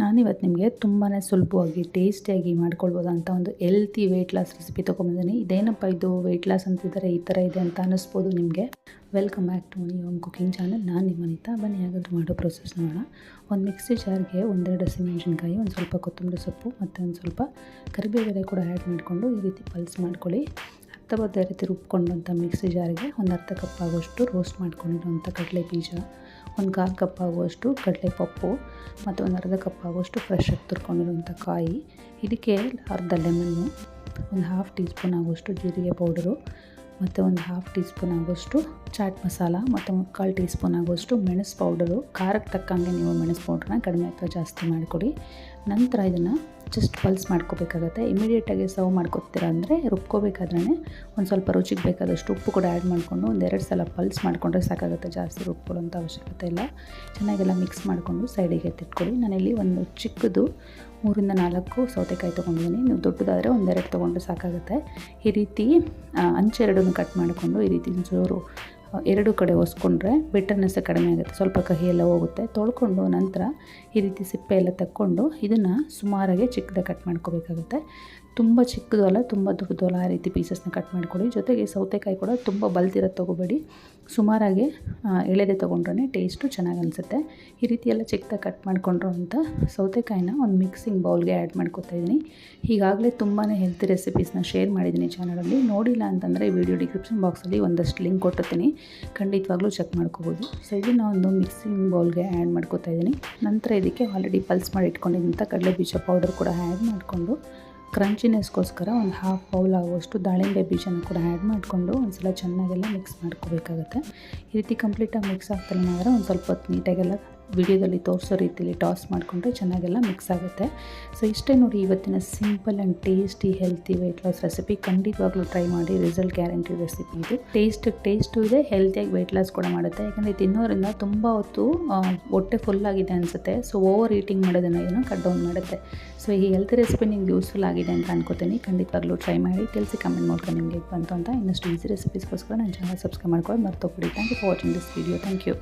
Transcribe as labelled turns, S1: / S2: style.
S1: ನಾನಿವತ್ತು ನಿಮಗೆ ತುಂಬಾ ಸುಲಭವಾಗಿ ಟೇಸ್ಟಿಯಾಗಿ ಮಾಡ್ಕೊಳ್ಬೋದಂಥ ಒಂದು ಹೆಲ್ತಿ ವೆಯ್ಟ್ ಲಾಸ್ ರೆಸಿಪಿ ತೊಗೊಂಬಂದಿನಿ. ಇದೇನಪ್ಪ ಇದು ವೆಯ್ಟ್ ಲಾಸ್ ಅಂತಿದ್ದಾರೆ, ಈ ಥರ ಇದೆ ಅಂತ ಅನ್ನಿಸ್ಬೋದು ನಿಮಗೆ. Welcome back to Mani home cooking channel ನಾನು ನಿಮ್ಮ ಅನಿತಾ. ಬನ್ನಿ, ಹಾಗಾದ್ರೆ ಮಾಡೋ ಪ್ರೊಸೆಸ್ ನೋಡೋಣ. ಒಂದು ಮಿಕ್ಸಿ ಜಾರ್ಗೆ ಒಂದೆರಡು ಹಸಿಮೆಣಸಿನ್ಕಾಯಿ, ಒಂದು ಸ್ವಲ್ಪ ಕೊತ್ತಂಬರಿ ಸೊಪ್ಪು ಮತ್ತು ಒಂದು ಸ್ವಲ್ಪ ಕರಿಬೇವೆಲೆ ಕೂಡ ಆ್ಯಡ್ ಮಾಡಿಕೊಂಡು ಈ ರೀತಿ ಪಲ್ಸ್ ಮಾಡ್ಕೊಳ್ಳಿ. ಅರ್ಧ ರೀತಿ ರುಬ್ಕೊಂಡಂಥ ಮಿಕ್ಸಿ ಜಾರಿಗೆ ಒಂದು ಅರ್ಧ ಕಪ್ ಆಗೋಷ್ಟು ರೋಸ್ಟ್ ಮಾಡ್ಕೊಂಡಿರುವಂಥ ಕಡಲೆ ಬೀಜ ಒಂದು ಕಾಲು ಕಪ್ ಆಗುವಷ್ಟು ಕಡಲೆ ಪಪ್ಪು ಮತ್ತು ಒಂದು ಅರ್ಧ ಕಪ್ ಆಗುವಷ್ಟು ಫ್ರೆಶ್ ಆಗಿ ತುರ್ಕೊಂಡಿರುವಂಥ ಕಾಯಿ. ಇದಕ್ಕೆ ಅರ್ಧ ಲೆಮನ್ನು ಒಂದು ಹಾಫ್ ಟೀ ಸ್ಪೂನ್ ಆಗುವಷ್ಟು ಜೀರಿಗೆ ಪೌಡರು ಮತ್ತು ಒಂದು ಹಾಫ್ ಟೀ ಸ್ಪೂನ್ ಆಗುವಷ್ಟು ಚಾಟ್ ಮಸಾಲ ಮತ್ತು ಕಾಲು ಟೀ ಸ್ಪೂನ್ ಆಗುವಷ್ಟು ಮೆಣಸು ಪೌಡರು ಖಾರಕ್ಕೆ ತಕ್ಕಂಗೆ ನೀವು ಮೆಣಸು ಪೌಡ್ರನ್ನ ಕಡಿಮೆ ಅಥವಾ ಜಾಸ್ತಿ ಮಾಡಿಕೊಡಿ. ನಂತರ ಇದನ್ನು ಜಸ್ಟ್ ಪಲ್ಸ್ ಮಾಡ್ಕೋಬೇಕಾಗತ್ತೆ. ಇಮಿಡಿಯೇಟಾಗಿ ಸರ್ವ್ ಮಾಡ್ಕೊತೀರ ಅಂದರೆ ರುಬ್ಕೋಬೇಕಾದ್ರೆ ಒಂದು ಸ್ವಲ್ಪ ರುಚಿಗೆ ಬೇಕಾದಷ್ಟು ಉಪ್ಪು ಕೂಡ ಆ್ಯಡ್ ಮಾಡಿಕೊಂಡು ಒಂದೆರಡು ಸಲ ಪಲ್ಸ್ ಮಾಡಿಕೊಂಡ್ರೆ ಸಾಕಾಗುತ್ತೆ. ಜಾಸ್ತಿ ರುಬ್ಕೊಳ್ಳೋಂಥ ಅವಶ್ಯಕತೆ ಇಲ್ಲ. ಚೆನ್ನಾಗೆಲ್ಲ ಮಿಕ್ಸ್ ಮಾಡಿಕೊಂಡು ಸೈಡಿಗೆ ಎತ್ತಿಟ್ಕೊಳ್ಳಿ. ನಾನಿಲ್ಲಿ ಒಂದು ಚಿಕ್ಕದು ಮೂರಿಂದ ನಾಲ್ಕು ಸೌತೆಕಾಯಿ ತೊಗೊಂಡಿದ್ದೀನಿ. ನೀವು ದೊಡ್ಡದಾದರೆ ಒಂದೆರಡು ತೊಗೊಂಡ್ರೆ ಸಾಕಾಗುತ್ತೆ. ಈ ರೀತಿ ಅಂಚೆರಡನ್ನು ಕಟ್ ಮಾಡಿಕೊಂಡು ಈ ರೀತಿ ಜೋರು ಎರಡು ಕಡೆ ಒಸ್ಕೊಂಡ್ರೆ ಬಿಟರ್ನೆಸ್ ಕಡಿಮೆ ಆಗುತ್ತೆ, ಸ್ವಲ್ಪ ಕಹಿ ಎಲ್ಲ ಹೋಗುತ್ತೆ. ತೊಳ್ಕೊಂಡು ನಂತರ ಈ ರೀತಿ ಸಿಪ್ಪೆ ಎಲ್ಲ ತಕ್ಕೊಂಡು ಇದನ್ನು ಸುಮಾರಾಗಿ ಚಿಕ್ಕದಾಗಿ ಕಟ್ ಮಾಡ್ಕೋಬೇಕಾಗುತ್ತೆ. ತುಂಬ ಚಿಕ್ಕದು ಅಲ್ಲ, ತುಂಬ ದೊಡ್ಡದು ಅಲ್ಲ, ಆ ರೀತಿ ಪೀಸಸ್ನ ಕಟ್ ಮಾಡಿಕೊಡಿ ಜೊತೆಗೆ ಸೌತೆಕಾಯಿ ಕೂಡ ತುಂಬ ಬಲ್ತಿರೋದು ತೊಗೋಬೇಡಿ. ಸುಮಾರಾಗೆ ಎಳೆದೆ ತೊಗೊಂಡ್ರೆ ಟೇಸ್ಟು ಚೆನ್ನಾಗಿ ಅನಿಸುತ್ತೆ. ಈ ರೀತಿ ಎಲ್ಲ ಚಿಕ್ಕದಾಗಿ ಕಟ್ ಮಾಡಿಕೊಂಡ್ರು ಅಂತ ಸೌತೆಕಾಯಿನ ಒಂದು ಮಿಕ್ಸಿಂಗ್ ಬೌಲ್ಗೆ ಆ್ಯಡ್ ಮಾಡ್ಕೊತಾ ಇದ್ದೀನಿ ಈಗಾಗಲೇ ತುಂಬಾ ಹೆಲ್ತಿ ರೆಸಿಪೀಸ್ನ ಶೇರ್ ಮಾಡಿದ್ದೀನಿ ಚಾನಲಲ್ಲಿ ನೋಡಿಲ್ಲ ಅಂತಂದರೆ ಈ ವಿಡಿಯೋ ಡಿಸ್ಕ್ರಿಪ್ಷನ್ ಬಾಕ್ಸಲ್ಲಿ ಒಂದಷ್ಟು ಲಿಂಕ್ ಕೊಟ್ಟಿರ್ತೀನಿ. ಖಂಡಿತವಾಗ್ಲೂ ಚೆಕ್ ಮಾಡ್ಕೋಬೋದು. ಸೊ ಇದನ್ನು ಒಂದು ಮಿಕ್ಸಿಂಗ್ ಬೌಲ್ಗೆ ಆ್ಯಡ್ ಮಾಡ್ಕೋತಾ ಇದ್ದೀನಿ. ನಂತರ ಇದಕ್ಕೆ ಆಲ್ರೆಡಿ ಪಲ್ಸ್ ಮಾಡಿ ಇಟ್ಕೊಂಡಿದ್ದಂಥ ಕಡಲೆ ಬೀಜ ಪೌಡರ್ ಕೂಡ ಆ್ಯಡ್ ಮಾಡಿಕೊಂಡು ಕ್ರಂಚಿನೆಸ್ಗೋಸ್ಕರ ಒಂದು ಹಾಫ್ ಬೌಲ್ ಆಗುವಷ್ಟು ದಾಳಿಂಬೆ ಬೀಜನ ಕೂಡ ಆ್ಯಡ್ ಮಾಡಿಕೊಂಡು ಒಂದು ಸಲ ಚೆನ್ನಾಗೆಲ್ಲ ಮಿಕ್ಸ್ ಮಾಡ್ಕೋಬೇಕಾಗತ್ತೆ. ಈ ರೀತಿ ಕಂಪ್ಲೀಟಾಗಿ ಮಿಕ್ಸ್ ಆಗ್ತಿಲ್ಲ ಅಂದರೆ ಒಂದು ಸ್ವಲ್ಪ ಹೊತ್ತು ನೀಟಾಗೆಲ್ಲ ವಿಡಿಯೋದಲ್ಲಿ ತೋರಿಸೋ ರೀತಿಯಲ್ಲಿ ಟಾಸ್ ಮಾಡಿಕೊಂಡ್ರೆ ಚೆನ್ನಾಗೆಲ್ಲ ಮಿಕ್ಸ್ ಆಗುತ್ತೆ. ಸೊ ಇಷ್ಟೇ ನೋಡಿ ಇವತ್ತಿನ simple and tasty healthy weight loss recipe ಖಂಡಿತವಾಗ್ಲೂ ಟ್ರೈ ಮಾಡಿ ರಿಸಲ್ಟ್ ಗ್ಯಾರಂಟಿ ರೆಸಿಪಿ ಇದು. ಟೇಸ್ಟ್ ಟೇಸ್ಟು ಇದೆ ಹೆಲ್ತಿಯಾಗಿ ವೆಯ್ಟ್ ಲಾಸ್ ಕೂಡ ಮಾಡುತ್ತೆ. ಯಾಕಂದರೆ ತಿನ್ನೋದ್ರಿಂದ ತುಂಬ ಹೊತ್ತು ಹೊಟ್ಟೆ ಫುಲ್ ಆಗಿದೆ ಅನಿಸುತ್ತೆ. ಸೊ ಓವರ್ ಈಟಿಂಗ್ ಮಾಡೋದನ್ನು ಏನೋ ಕಟ್ ಡೌನ್ ಮಾಡುತ್ತೆ. ಸೊ ಈ ಹೆಲ್ತ್ ರೆಸಿಪಿ ನಿಮ್ಗೆ ಯೂಸ್ಫುಲ್ ಆಗಿದೆ ಅಂತ ಅನ್ಕೋತೀನಿ. ಖಂಡಿತವಾಗ್ಲೂ ಟ್ರೈ ಮಾಡಿ. ತಿಳಿಸಿ ಕಮೆಂಟ್ ಮಾಡ್ಕೊಂಡು ನಿಮಗೆ ಬಂತು ಅಂತ ಇನ್ನಷ್ಟು ಈಸಿ ರೆಸಿಪೀಸ್ಗೋಸ್ಕರ ನಾನು ಚಾನಲ್ ಸಬ್ಸ್ಕ್ರೈಬ್ ಮಾಡ್ಕೊಂಡು ಮರ್ತೋಗ್ಬಿಡಿ. Thank you for watching this video thank you